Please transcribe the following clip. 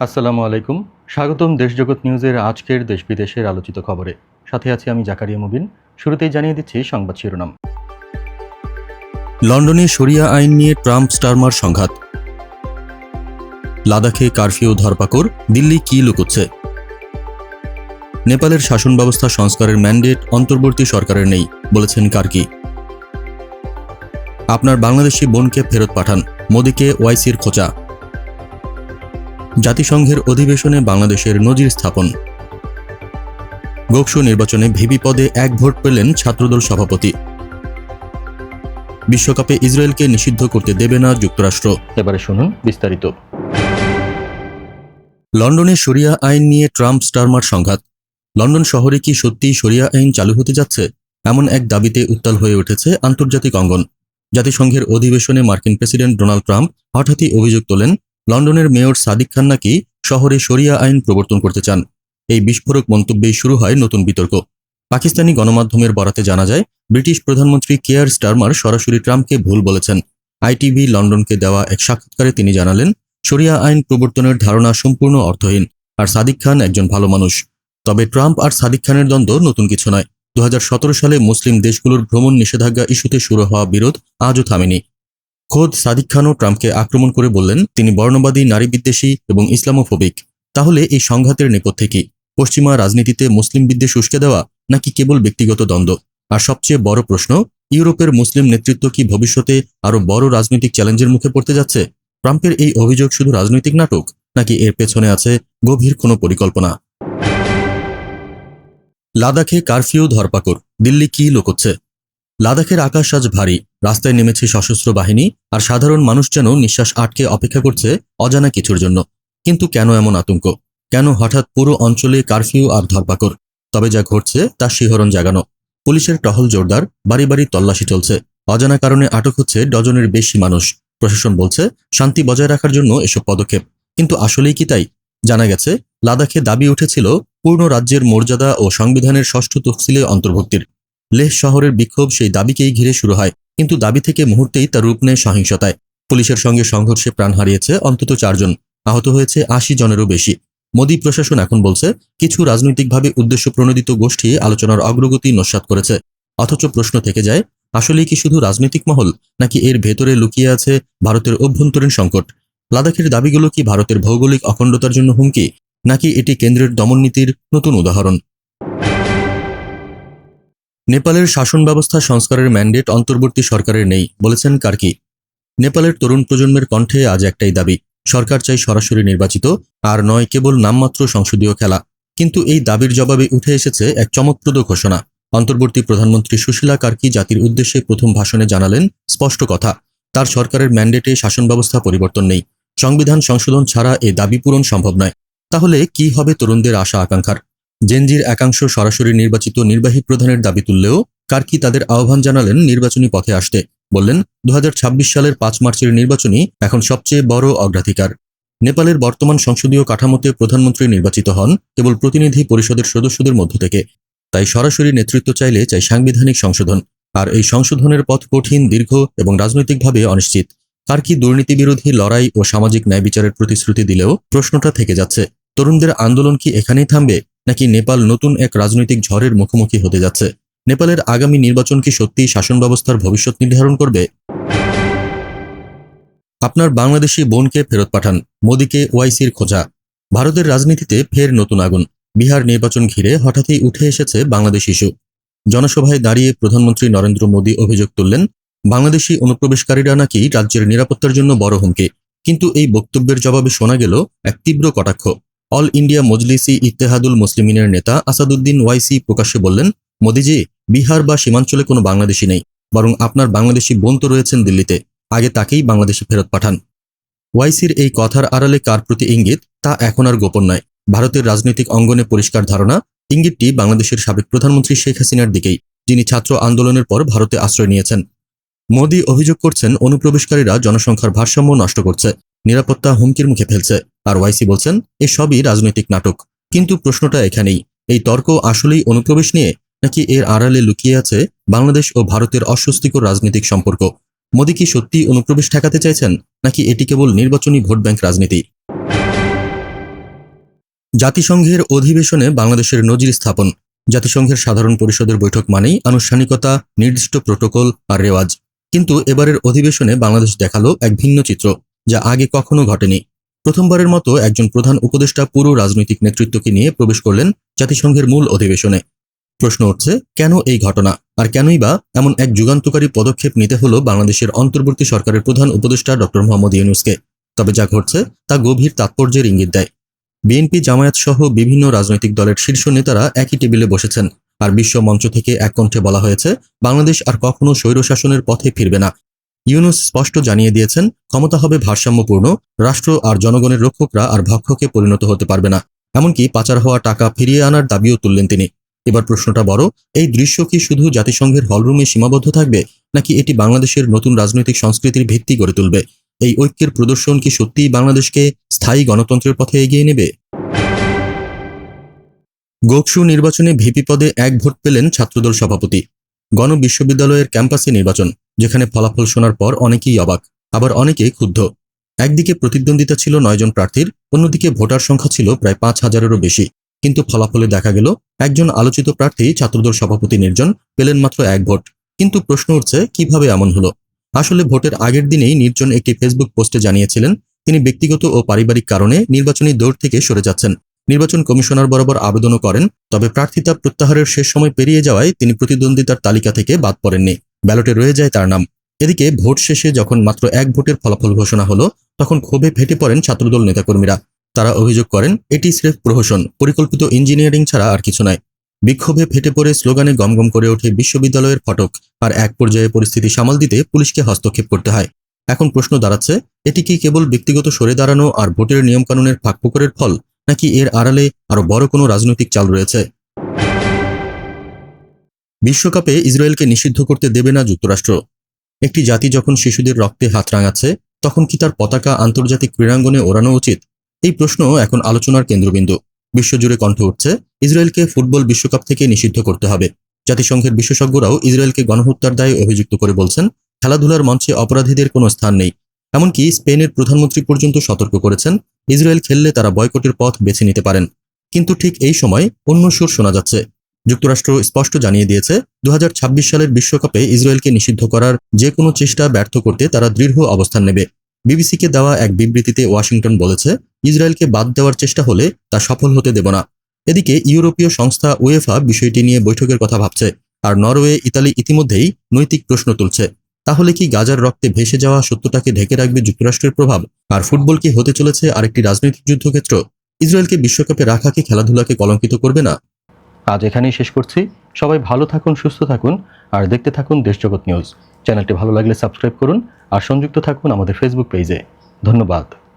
আসসালামু আলাইকুম। স্বাগতম দেশজগৎ নিউজের আজকের দেশ বিদেশের আলোচিত খবরে। সাথে আছি আমি জাকারিয়া মুবিন। শুরুতেই জানিয়ে দিচ্ছি সংবাদ শিরোনাম। লন্ডনে শরিয়া আইন নিয়ে ট্রাম্প স্টারমার সংঘাত। লাদাখে কারফিউ ধরপাকড়, দিল্লি কি লুকোচ্ছে? নেপালের শাসন ব্যবস্থা সংস্কারের ম্যান্ডেট অন্তর্বর্তী সরকারের নেই, বলেছেন কার্কি আপনার বাংলাদেশি বোনকে ফেরত পাঠান, মোদীকে ওয়াইসির খোঁচা। জাতিসংঘের অধিবেশনে বাংলাদেশের নজির স্থাপন। গোকসু নির্বাচনে ভিপি পদে এক ভোট পেলেন ছাত্রদল সভাপতি। বিশ্বকাপে ইসরায়েলকে নিষিদ্ধ করতে দেবে না যুক্তরাষ্ট্র। এবারে শুনুন বিস্তারিত। লন্ডনে শরিয়া আইন নিয়ে ট্রাম্প স্টারমার সংঘাত। লন্ডন শহরে কি সত্যিই সরিয়া আইন চালু হতে যাচ্ছে? এমন এক দাবিতে উত্তাল হয়ে উঠেছে আন্তর্জাতিক অঙ্গন। জাতিসংঘের অধিবেশনে মার্কিন প্রেসিডেন্ট ডোনাল্ড ট্রাম্প হঠাৎই অভিযোগ তোলেন লন্ডনের মেয়র সাদিক খান নাকি শহরে শরিয়া আইন প্রবর্তন করতে চান? এই বিস্ফোরক মন্তব্যেই শুরু হয় নতুন বিতর্ক। পাকিস্তানি গণমাধ্যমের বরাতে জানা যায়, ব্রিটিশ প্রধানমন্ত্রী কেয়ার স্টারমার সরাসরি ট্রাম্পকে ভুল বলেছেন। আইটিভি লন্ডনকে দেওয়া এক সাক্ষাৎকারে তিনি জানালেন, শরিয়া আইন প্রবর্তনের ধারণা সম্পূর্ণ অর্থহীন, আর সাদিক খান একজন ভালো মানুষ। তবে ট্রাম্প আর সাদিক খানের দ্বন্দ্ব নতুন কিছু নয়। দু সালে মুসলিম দেশগুলোর ভ্রমণ নিষেধাজ্ঞা ইস্যুতে শুরু হওয়া বিরোধ আজও থামেনি। খোদ সাদিক খানও ট্রাম্পকে আক্রমণ করে বললেন, তিনি বর্ণবাদী নারী বিদ্বেষী এবং ইসলামোফোবিক। তাহলে এই সংঘাতের নেপথ্যে কি? পশ্চিমা রাজনীতিতে মুসলিম বিদ্বেষ উস্কে দেওয়া নাকি কেবল ব্যক্তিগত দ্বন্দ্ব? আর সবচেয়ে বড় প্রশ্ন, ইউরোপের মুসলিম নেতৃত্ব কি ভবিষ্যতে আরও বড় রাজনৈতিক চ্যালেঞ্জের মুখে পড়তে যাচ্ছে? ট্রাম্পের এই অভিযোগ শুধু রাজনৈতিক নাটক, নাকি এর পেছনে আছে গভীর কোনো পরিকল্পনা? লাদাখে কারফিউ ধরপাকড়, দিল্লি কি লোকচ্ছে? লাদাখের আকাশ আজ ভারী। রাস্তায় নেমেছে সশস্ত্র বাহিনী আর সাধারণ মানুষ যেন নিঃশ্বাস আটকে অপেক্ষা করছে অজানা কিছুর জন্য। কিন্তু কেন এমন আতঙ্ক? কেন হঠাৎ পুরো অঞ্চলে কারফিউ আর ধরপাকড়? তবে যা ঘটছে তা শিহরণ জাগানো। পুলিশের টহল জোরদার, বাড়ি বাড়ি তল্লাশি চলছে। অজানা কারণে আটক হচ্ছে ডজনের বেশি মানুষ। প্রশাসন বলছে, শান্তি বজায় রাখার জন্য এসব পদক্ষেপ। কিন্তু আসলেই কি তাই? জানা গেছে, লাদাখে দাবি উঠেছিল, পূর্ণ রাজ্যের মর্যাদা ও সংবিধানের ষষ্ঠ তফসিলে অন্তর্ভুক্তির। লেহ শহরের বিক্ষোভ সেই দাবিকেই ঘিরে শুরু হয়। কিন্তু দাবি থেকে মুহূর্তেই তা রূপ নেয় সহিংসতায়। পুলিশের সঙ্গে সংঘর্ষে প্রাণ হারিয়েছে অন্তত চারজন। আহত হয়েছে আশি জনেরও বেশি। মোদী প্রশাসন এখন বলছে, কিছু রাজনৈতিকভাবে উদ্দেশ্য প্রণোদিত গোষ্ঠী আলোচনার অগ্রগতি নস্যাৎ করেছে। অথচ প্রশ্ন থেকে যায়, আসলেই কি শুধু রাজনৈতিক মহল, নাকি এর ভেতরে লুকিয়ে আছে ভারতের অভ্যন্তরীণ সংকট? লাদাখের দাবিগুলো কি ভারতের ভৌগোলিক অখণ্ডতার জন্য হুমকি, নাকি এটি কেন্দ্রের দমননীতির নতুন উদাহরণ? নেপালের শাসন ব্যবস্থা সংস্কারের ম্যান্ডেট অন্তর্বর্তী সরকারের নেই, বলেছেন কার্কি। নেপালের তরুণ প্রজন্মের কণ্ঠে আজ একটাই দাবি, সরকার চাই সরাসরি নির্বাচিত, আর নয় কেবল নামমাত্র সংসদীয় খেলা। কিন্তু এই দাবির জবাবে উঠে এসেছে এক চমকপ্রদ ঘোষণা। অন্তর্বর্তী প্রধানমন্ত্রী সুশীলা কার্কি জাতির উদ্দেশ্যে প্রথম ভাষণে জানালেন স্পষ্ট কথা, তার সরকারের ম্যান্ডেটে শাসন ব্যবস্থা পরিবর্তন নেই। সংবিধান সংশোধন ছাড়া এ দাবি পূরণ সম্ভব নয়। তাহলে কি হবে তরুণদের আশা আকাঙ্ক্ষার জেনজির একাংশ সরাসরি নির্বাচিত নির্বাহী প্রধানের দাবি তুললেও কার্কি তাদের আহ্বান জানালেন নির্বাচনী পথে আসতে। বললেন দু হাজার ছাব্বিশ সালের পাঁচ মার্চের নির্বাচনই এখন সবচেয়ে বড় অগ্রাধিকার। নেপালের বর্তমান সংসদীয় কাঠামোতে প্রধানমন্ত্রী নির্বাচিত হন কেবল প্রতিনিধি পরিষদের সদস্যদের মধ্য থেকে। তাই সরাসরি নেতৃত্ব চাইলে চাই সাংবিধানিক সংশোধন। আর এই সংশোধনের পথ কঠিন, দীর্ঘ এবং রাজনৈতিকভাবে অনিশ্চিত। কার্কি দুর্নীতি বিরোধী লড়াই ও সামাজিক ন্যায় বিচারের প্রতিশ্রুতি দিলেও প্রশ্নটা থেকে যাচ্ছে। তরুণদের আন্দোলন কি এখানেই থামবে? নাকি নেপাল নতুন এক রাজনৈতিক ঝড়ের মুখোমুখি হতে যাচ্ছে? নেপালের আগামী নির্বাচন কি সত্যিই শাসন ব্যবস্থার ভবিষ্যৎ নির্ধারণ করবে? আপনার বাংলাদেশি বোনকে ফেরত পাঠান, মোদীকে ওয়াইসির খোঁজা। ভারতের রাজনীতিতে ফের নতুন আগুন। বিহার নির্বাচন ঘিরে হঠাৎই উঠে এসেছে বাংলাদেশ ইস্যু। জনসভায় দাঁড়িয়ে প্রধানমন্ত্রী নরেন্দ্র মোদী অভিযোগ তুললেন, বাংলাদেশি অনুপ্রবেশকারীরা নাকি রাজ্যের নিরাপত্তার জন্য বড় হুমকি। কিন্তু এই বক্তব্যের জবাবে শোনা গেল এক তীব্র কটাক্ষ। অল ইন্ডিয়া মজলিসি ইত্তেহাদুল মুসলিমিনের নেতা আসাদুদ্দিন ওয়াইসি প্রকাশ্যে বললেন, মোদিজি, বিহার বা সীমাঞ্চলে কোনো বাংলাদেশি নেই, বরং আপনার বাংলাদেশি বোন তো রয়েছেন দিল্লিতে, আগে তাকেই বাংলাদেশে ফেরত পাঠান। ওয়াইসির এই কথার আড়ালে কার প্রতি ইঙ্গিত, তা এখন আর গোপন নয়। ভারতের রাজনৈতিক অঙ্গনে পরিষ্কার ধারণা, ইঙ্গিতটি বাংলাদেশের সাবেক প্রধানমন্ত্রী শেখ হাসিনার দিকেই, যিনি ছাত্র আন্দোলনের পর ভারতে আশ্রয় নিয়েছেন। মোদী অভিযোগ করছেন, অনুপ্রবেশকারীরা জনসংখ্যার ভারসাম্য নষ্ট করছে, নিরাপত্তা হুমকির মুখে ফেলছে। আর ওয়াইসি বলছেন, এ সবই রাজনৈতিক নাটক। কিন্তু প্রশ্নটা এখানেই, এই তর্ক আসলেই অনুপ্রবেশ নিয়ে, নাকি এর আড়ালে লুকিয়ে আছে বাংলাদেশ ও ভারতের অস্বস্তিকর রাজনৈতিক সম্পর্ক? মোদী কি সত্যি অনুপ্রবেশ ঠেকাতে চাইছেন, নাকি এটি কেবল নির্বাচনী ভোট ব্যাংক রাজনীতি? জাতিসংঘের অধিবেশনে বাংলাদেশের নজির স্থাপন। জাতিসংঘের সাধারণ পরিষদের বৈঠক মানেই আনুষ্ঠানিকতা, নির্দিষ্ট প্রোটোকল আর রেওয়াজ। কিন্তু এবারের অধিবেশনে বাংলাদেশ দেখাল এক ভিন্ন চিত্র, যা আগে কখনো ঘটেনি। প্রথমবারের মতো একজন প্রধান উপদেষ্টা পুরো রাজনৈতিক নেতৃত্বকে নিয়ে প্রবেশ করলেন জাতিসংঘের মূল অধিবেশনে। প্রশ্ন উঠছে, কেন এই ঘটনা? আর কেনই বা এমন এক যুগান্তকারী পদক্ষেপ নিতে হলো বাংলাদেশের অন্তর্বর্তী সরকারের প্রধান উপদেষ্টা ডক্টর মোহাম্মদ ইউনুসকে? তবে যা ঘটছে, তা গভীর তাৎপর্যের ইঙ্গিত দেয়। বিএনপি, জামায়াত সহ বিভিন্ন রাজনৈতিক দলের শীর্ষ নেতারা একই টেবিলে বসেছেন। আর বিশ্ব মঞ্চ থেকে এক কণ্ঠে বলা হয়েছে, বাংলাদেশ আর কখনো স্বৈরশাসনের পথে ফিরবে না। ইউনুস স্পষ্ট জানিয়ে দিয়েছেন, ক্ষমতা হবে ভারসাম্যপূর্ণ, রাষ্ট্র আর জনগণের রক্ষকরা আর ভক্ষকে পরিণত হতে পারবে না। এমনকি পাচার হওয়া টাকা ফিরিয়ে আনার দাবিও তুললেন তিনি। এবার প্রশ্নটা বড়, এই দৃশ্য কি শুধু জাতিসংঘের হলরুমে সীমাবদ্ধ থাকবে, নাকি এটি বাংলাদেশের নতুন রাজনৈতিক সংস্কৃতির ভিত্তি গড়ে তুলবে? এই ঐক্যের প্রদর্শন কি সত্যিই বাংলাদেশকে স্থায়ী গণতন্ত্রের পথে এগিয়ে নেবে? গোকসু নির্বাচনে ভিপি পদে এক ভোট পেলেন ছাত্রদল সভাপতি। গণ বিশ্ববিদ্যালয়ের ক্যাম্পাসে নির্বাচন। যেখানে ফলাফল শোনার পর অনেকেই অবাক, আবার অনেকেই ক্ষুব্ধ। একদিকে প্রতিদ্বন্দ্বিতা ছিল নয়জন প্রার্থীর, অন্যদিকে ভোটার সংখ্যা ছিল প্রায় পাঁচ হাজারেরও বেশি। কিন্তু ফলাফলে দেখা গেল, একজন আলোচিত প্রার্থী, ছাত্রদল সভাপতি নির্জন, পেলেন মাত্র এক ভোট। কিন্তু প্রশ্ন উঠছে, কীভাবে এমন হলো? আসলে ভোটের আগের দিনেই নির্জন একটি ফেসবুক পোস্টে জানিয়েছিলেন, তিনি ব্যক্তিগত ও পারিবারিক কারণে নির্বাচনী দৌড় থেকে সরে যাচ্ছেন। নির্বাচন কমিশনার বরাবর আবেদনও করেন, তবে প্রার্থিতা প্রত্যাহারের শেষ সময় পেরিয়ে যাওয়ায় তিনি প্রতিদ্বন্দ্বিতার তালিকা থেকে বাদ পড়েননি। ব্যালটে রয়ে যায় তার নাম। এদিকে ভোট শেষে যখন মাত্র এক ভোটের ফলাফল ঘোষণা হলো, তখন ক্ষোভে ফেটে পড়েন ছাত্রদল নেতাকর্মীরা। তারা অভিযোগ করেন, এটি স্রেফ প্রহসন, পরিকল্পিত ইঞ্জিনিয়ারিং ছাড়া আর কিছু নয় বিক্ষোভে ফেটে পড়ে স্লোগানে গমগম করে ওঠে বিশ্ববিদ্যালয়ের ফটক, আর এক পর্যায়ে পরিস্থিতি সামাল দিতে পুলিশকে হস্তক্ষেপ করতে হয়। এখন প্রশ্ন দাঁড়াচ্ছে, এটি কি কেবল ব্যক্তিগত সরে দাঁড়ানো আর ভোটের নিয়মকানুনের ফাঁকফোকরের ফল, নাকি এর আড়ালে আরও বড় কোনো রাজনৈতিক চাল রয়েছে? বিশ্বকাপে ইসরায়েলকে নিষিদ্ধ করতে দেবে না যুক্তরাষ্ট্র। একটি জাতি যখন শিশুদের রক্তে হাত রাঙাচ্ছে, তখন কি তার পতাকা আন্তর্জাতিক ক্রীড়াঙ্গনে ওড়ানো উচিত? এই প্রশ্ন এখন আলোচনার কেন্দ্রবিন্দু। বিশ্বজুড়ে কণ্ঠ উঠছে, ইসরায়েলকে ফুটবল বিশ্বকাপ থেকে নিষিদ্ধ করতে হবে। জাতিসংঘের বিশেষজ্ঞরাও ইসরায়েলকে গণহত্যার দায়ে অভিযুক্ত করে বলছেন, খেলাধুলার মঞ্চে অপরাধীদের কোনো স্থান নেই। এমনকি স্পেনের প্রধানমন্ত্রী পর্যন্ত সতর্ক করেছেন, ইসরায়েল খেললে তারা বয়কটের পথ বেছে নিতে পারেন। কিন্তু ঠিক এই সময় অন্য সুর শোনা যাচ্ছে। যুক্তরাষ্ট্র স্পষ্ট জানিয়ে দিয়েছে দু হাজার ছাব্বিশ সালের বিশ্বকাপে ইসরায়েলকে নিষিদ্ধ করার যে কোনো চেষ্টা ব্যর্থ করতে তারা দৃঢ় অবস্থান নেবে। বিবিসিকে দেওয়া এক বিবৃতিতে ওয়াশিংটন বলেছে, ইসরায়েলকে বাদ দেওয়ার চেষ্টা হলে তা সফল হতে দেব না। এদিকে ইউরোপীয় সংস্থা ওয়েফা বিষয়টি নিয়ে বৈঠকের কথা ভাবছে, আর নরওয়ে, ইতালি ইতিমধ্যেই নৈতিক প্রশ্ন তুলছে। তাহলে কি গাজার রক্তে ভেসে যাওয়া সত্যটাকে ঢেকে রাখবে যুক্তরাষ্ট্রের প্রভাব, আর ফুটবল কি হতে চলেছে আরেকটি রাজনৈতিক যুদ্ধক্ষেত্র? ইসরায়েলকে বিশ্বকাপে রাখা কি খেলাধুলাকে কলঙ্কিত করবে না? আজ এখানেই শেষ করছি। সবাই ভালো থাকুন, সুস্থ থাকুন, আর দেখতে থাকুন দেশজগৎ নিউজ। চ্যানেলটি ভালো লাগলে সাবস্ক্রাইব করুন, আর সংযুক্ত থাকুন আমাদের ফেসবুক পেজে ধন্যবাদ।